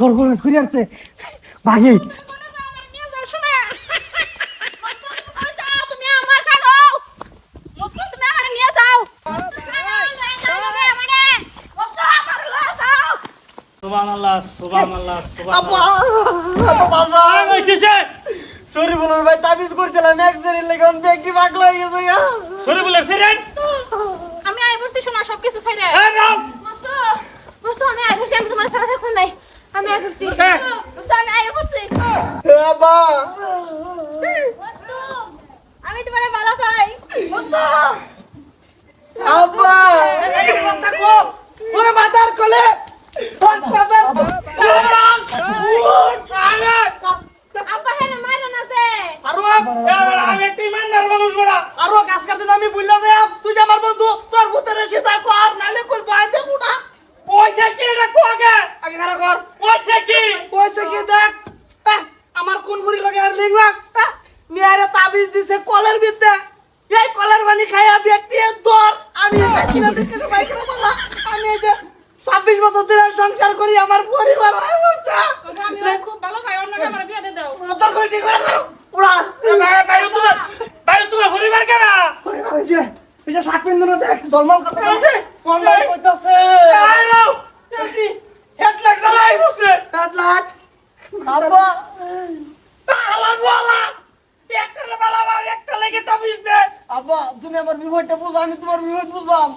সর্বনাশ করে আসছে। ভাগি শরীফুলের ভাই তাবিজ করছিলাম লেগে ব্যক্তি পাগল হয়ে গেছে শরীফুলের আমি আই বলছি শোনা সব কিছু ছাইরে। এই নাও মস্তু মস্তু আমি আই বলছি আমি তোমার সাথে থাকব নাই। আমি বলছি হ্যাঁ। মস্তু আমি আই বলছি এ আব্বা মস্তু আমি তোমার ভালো পাই মস্তু আব্বা এই বাচ্চা কো ওই মাতার কোলে হাসপাতাল আব্বা হেন মারো না তে আরও আমি একটি ইমানদার মানুষ বড়া আরও কাজ করতে আমি বুঝলা যে তুই আমার বন্ধু তোর ভূতের সীতা কর নালে পয়সা কি কইছে কি দেখ আমার কোন বুড়ি লাগে আর লিংলা নিয়ারে তাবিজ দিছে কলের বিদ্যা এই কলের পানি খাইয়া ব্যক্তি তোর আমি না দেখে বাইক বলা আমি এই যে ছাব্বিশ বছর ধরে সংসার করি আমার পরিবার হয়ে পড়ছে আমি খুব ভালো পাই অন্যকে আমার বিয়ে দিয়ে দাও তোর করে ঠিক করে করো পুরা বাইরে তোমার বাইরে তোমার পরিবার কেন পরিবার হয়েছে দেখ জলমল করতে কোন ভাই কইতাছে আই নাও একটি হেডলাইট জ্বালাই বসে কাট লাট আব্বা আলা বলা একটা বেলা আমার একটা লেগে তাবিজ দে আব্বা তুমি আমার বিপদটা বুঝো আমি তোমার বিপদ বুঝলাম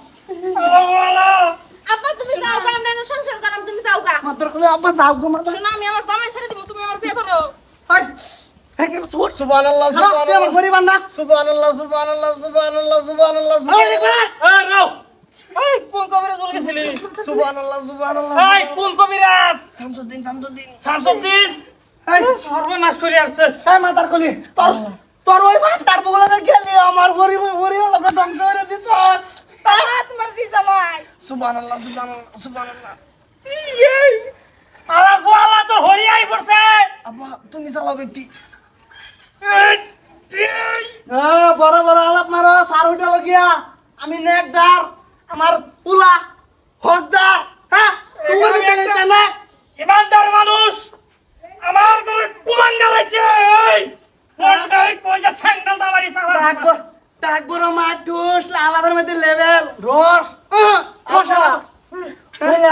বলা আব্বা তুমি যাও গা আমরা এনে সংসার করাম তুমি যাও গা মাত্র করে আব্বা যাও গো মাত্র শোনো আমি আমার জামাই ছেড়ে দিব তুমি আমার বিয়ে করো সুবহানাল্লাহ সুবহানাল্লাহ পরিবার না সুবহানাল্লাহ সুবহানাল্লাহ সুবহানাল্লাহ সুবহানাল্লাহ এই নাও এই কোন কবিরাজ বলে গেছিলি সুবহানাল্লাহ সুবহানাল্লাহ এই কোন কবিরাজ! শামসুদ্দিন শামসুদ্দিন। শামসুদ্দিন! এই। সর্বনাশ করে আসছে। এই মাতার কলি তোর তোর ওই মাতার বগলাতে গেলি আমার গরিব গরিব লোক ধ্বংস করে দিছ আল্লাহ তোমার জি জামাই সুবহানাল্লাহ সুবহানাল্লাহ সুবহানাল্লাহ। এই আমার গোয়ালা তো হরিয়াই পড়ছে। আব্বা তুমি চালাও ব্যক্তি বড় বড় আলাপ মারো সার উঠে লগিয়া আমি নেকদার আমার পুলা হকদার হ্যাঁ তোমার ভিতরে কেন ইমানদার মানুষ আমার ঘরে কুলাঙ্গার আছে এই মনটাই কই যে স্যান্ডেল দাবারি সাবা ডাকবর ডাকবর মাঠুস আলাপের মধ্যে লেভেল রস। হ্যাঁ, রসা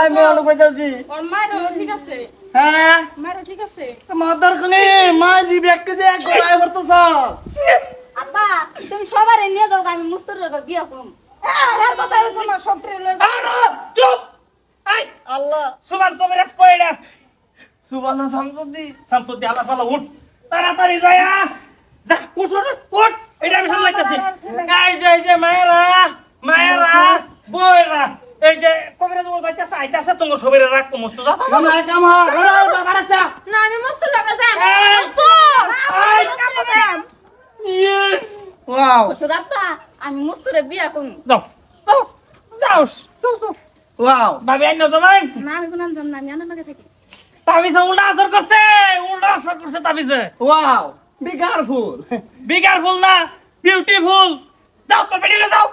আমি আলো কইতাছি ওর ঠিক আছে। হ্যাঁ। মায়েরও ঠিক আছে। মাদার কলি মা জি ব্যক্তি যে এক গলায় ভরতেছ আব্বা তুমি সবারে নিয়ে যাও আমি মুস্তুর বিয়ে করুম। আর কথা কোনো সব ট্রেলে আরে চুপ! এই আল্লাহ কবিরাজ কইডা সুবহান শামসুদ্দি শামসুদ্দিন আল্লাহ ভালো উঠ। তাড়াতাড়ি যায়া। যা উঠ উঠ উঠ এটা আমি সামলাইতেছি এই যে এই যে মায়েরা মায়েরা বইরা এই যে কবিরাজ বল যাইতেছে আইতাছে তোমার সবেরে রাখ মস্ত যা। কাম না আমি লগে যাম! মুস্তু। এই! আমি যাম ইয়েস ওয়াও। বসুর আব্বা আমি মুস্তুরে বিয়ে করুম যাও যাও যাও যাও যাও। ওয়াও। ভাবি আইন তোমার না আমি কোন যাম না আমি আনার লগে থাকি। তাবিজে উল্টা আসর করছে উল্টা আসর করছে তাবিজে। Wow be careful bigger full না বিউটিফুল যাও তো বেরিয়ে যাও।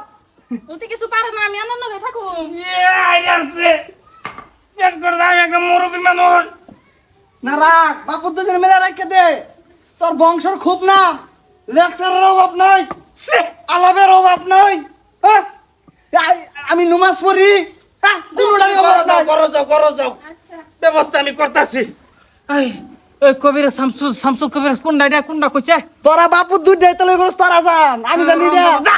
ওতে কিছু পারে না আমি আনার লগে থাকুম। ইয়ে আইয়াছে করে আমি একটা মুরব্বী মানুষ। না রাখ বাপু দুজন মিলে রাখকে দে। তোর বংশর খুব না লেকচারের অভাব নাই। আলাপের অভাব নাই। হ্যাঁ? আমি নমাজ পড়ি। হ্যাঁ, কোনোটারই অভাব নাই। করো যাও করো যাও। আচ্ছা। ব্যবস্থা আমি করতেছি। এই এই কবিরা শামসু শামসু কবিরা কোনটা কোনটা কইছে? তোরা বাপু দুধ দেয় তাহলে তোরা জান আমি জানি না। যা।